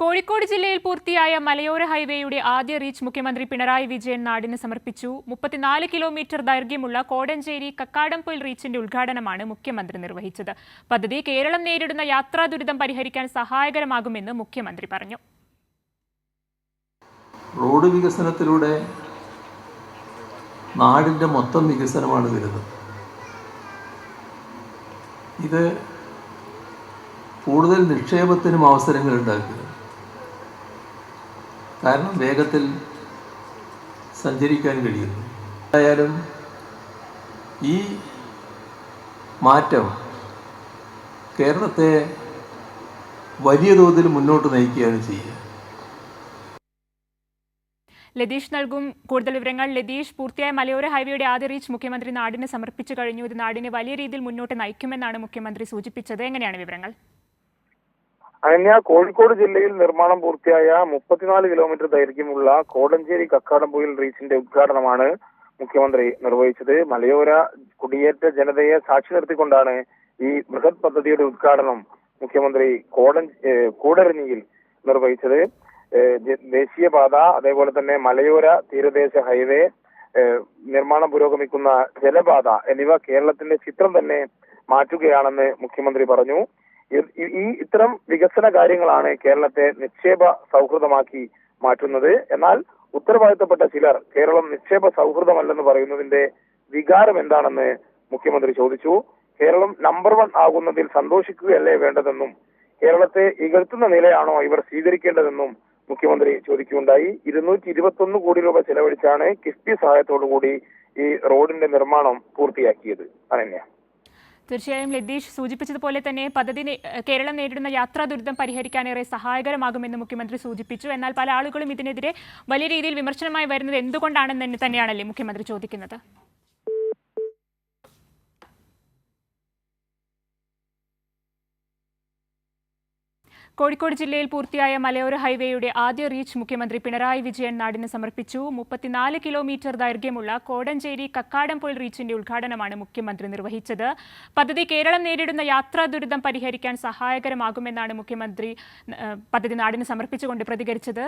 കോഴിക്കോട് ജില്ലയിൽ പൂർത്തിയായ മലയോര ഹൈവേയുടെ ആദ്യ റീച്ച് മുഖ്യമന്ത്രി പിണറായി വിജയൻ നാടിന് സമർപ്പിച്ചു. മുപ്പത്തിനാല് കിലോമീറ്റർ ദൈർഘ്യമുള്ള കോടഞ്ചേരി കക്കാടംപൊയിൽ റീച്ചിന്റെ ഉദ്ഘാടനമാണ് മുഖ്യമന്ത്രി നിർവഹിച്ചത്. പദ്ധതി കേരളം നേരിടുന്ന യാത്രാ ദുരിതം പരിഹരിക്കാൻ സഹായകരമാകുമെന്ന് മുഖ്യമന്ത്രി പറഞ്ഞു. റോഡ് വികസനത്തിലൂടെ നാടിന്റെ മൊത്തം വികസനമാണ് വരുന്നത്. ഇത് കൂടുതൽ നിക്ഷേപത്തിനും അവസരങ്ങൾ ഉണ്ടാക്കുക. കാരണം വേഗത്തിൽ സഞ്ചരിക്കാൻ കഴിയുന്നു. ആയാലും ഈ മാറ്റം കേരളത്തെ വലിയ തോതിൽ മുന്നോട്ട് നയിക്കുകയാണ് ചെയ്യുക. ലതീഷ് നൽകും കൂടുതൽ വിവരങ്ങൾ. ലതീഷ് പൂർത്തിയായ മലയോര ഹൈവേയുടെ ആദ്യ റീച്ച് മുഖ്യമന്ത്രി നാടിന് സമർപ്പിച്ചു കഴിഞ്ഞു. ഇത് നാടിനെ വലിയ രീതിയിൽ മുന്നോട്ട് നയിക്കുമെന്നാണ് മുഖ്യമന്ത്രി സൂചിപ്പിച്ചത്. എങ്ങനെയാണ് വിവരങ്ങൾ? അനന്യ കോഴിക്കോട് ജില്ലയിൽ നിർമ്മാണം പൂർത്തിയായ മുപ്പത്തിനാല് കിലോമീറ്റർ ദൈർഘ്യമുള്ള കോടഞ്ചേരി കക്കാടംപൊയിൽ റീച്ചിന്റെ ഉദ്ഘാടനമാണ് മുഖ്യമന്ത്രി നിർവഹിച്ചത്. മലയോര കുടിയേറ്റ ജനതയെ സാക്ഷി നിർത്തിക്കൊണ്ടാണ് ഈ ബൃഹത് പദ്ധതിയുടെ ഉദ്ഘാടനം മുഖ്യമന്ത്രി ഏഹ് കൂടരഞ്ഞിയിൽ നിർവഹിച്ചത്. ദേശീയപാത അതേപോലെ തന്നെ മലയോര തീരദേശ ഹൈവേ നിർമ്മാണം പുരോഗമിക്കുന്ന ജലപാത എന്നിവ കേരളത്തിന്റെ ചിത്രം തന്നെ മാറ്റുകയാണെന്ന് മുഖ്യമന്ത്രി പറഞ്ഞു. ഈ- ഇത്തരം വികസന കാര്യങ്ങളാണ് കേരളത്തെ നിക്ഷേപ സൗഹൃദമാക്കി മാറ്റുന്നത്. എന്നാൽ ഉത്തരവാദിത്തപ്പെട്ട ചിലർ കേരളം നിക്ഷേപ സൗഹൃദമല്ലെന്ന് പറയുന്നതിന്റെ വികാരം എന്താണെന്ന് മുഖ്യമന്ത്രി ചോദിച്ചു. കേരളം നമ്പർ വൺ ആകുന്നതിൽ സന്തോഷിക്കുകയല്ലേ വേണ്ടതെന്നും കേരളത്തെ ഇകഴ്ത്തുന്ന നിലയാണോ ഇവർ സ്വീകരിക്കേണ്ടതെന്നും മുഖ്യമന്ത്രി ചോദിക്കുകയുണ്ടായി. ഇരുന്നൂറ്റി ഇരുപത്തൊന്ന് കോടി രൂപ ചെലവഴിച്ചാണ് കിഫ്ബി സഹായത്തോടുകൂടി ഈ റോഡിന്റെ നിർമ്മാണം പൂർത്തിയാക്കിയത്. അനന്യ. തീർച്ചയായും ലതീഷ് സൂചിപ്പിച്ചതുപോലെ തന്നെ പദ്ധതി കേരളം നേരിടുന്ന യാത്രാ ദുരിതം പരിഹരിക്കാൻ ഏറെ സഹായകരമാകുമെന്ന് മുഖ്യമന്ത്രി സൂചിപ്പിച്ചു. എന്നാൽ പല ആളുകളും ഇതിനെതിരെ വലിയ രീതിയിൽ വിമർശനമായി വരുന്നത് എന്തുകൊണ്ടാണെന്ന് തന്നെ തന്നെയാണല്ലേ മുഖ്യമന്ത്രി ചോദിക്കുന്നത്? കോഴിക്കോട് ജില്ലയിൽ പൂർത്തിയായ മലയോര ഹൈവേയുടെ ആദ്യ റീച്ച് മുഖ്യമന്ത്രി പിണറായി വിജയൻ നാടിന് സമർപ്പിച്ചു. മുപ്പത്തിനാല് കിലോമീറ്റർ ദൈർഘ്യമുള്ള കോടഞ്ചേരി കക്കാടംപൊയിൽ റീച്ചിന്റെ ഉദ്ഘാടനമാണ് മുഖ്യമന്ത്രി നിർവഹിച്ചത്. പദ്ധതി കേരളം നേരിടുന്ന യാത്രാ ദുരിതം പരിഹരിക്കാൻ സഹായകരമാകുമെന്നാണ് മുഖ്യമന്ത്രി പദ്ധതി നാടിന് സമർപ്പിച്ചുകൊണ്ട് പ്രതികരിച്ചത്.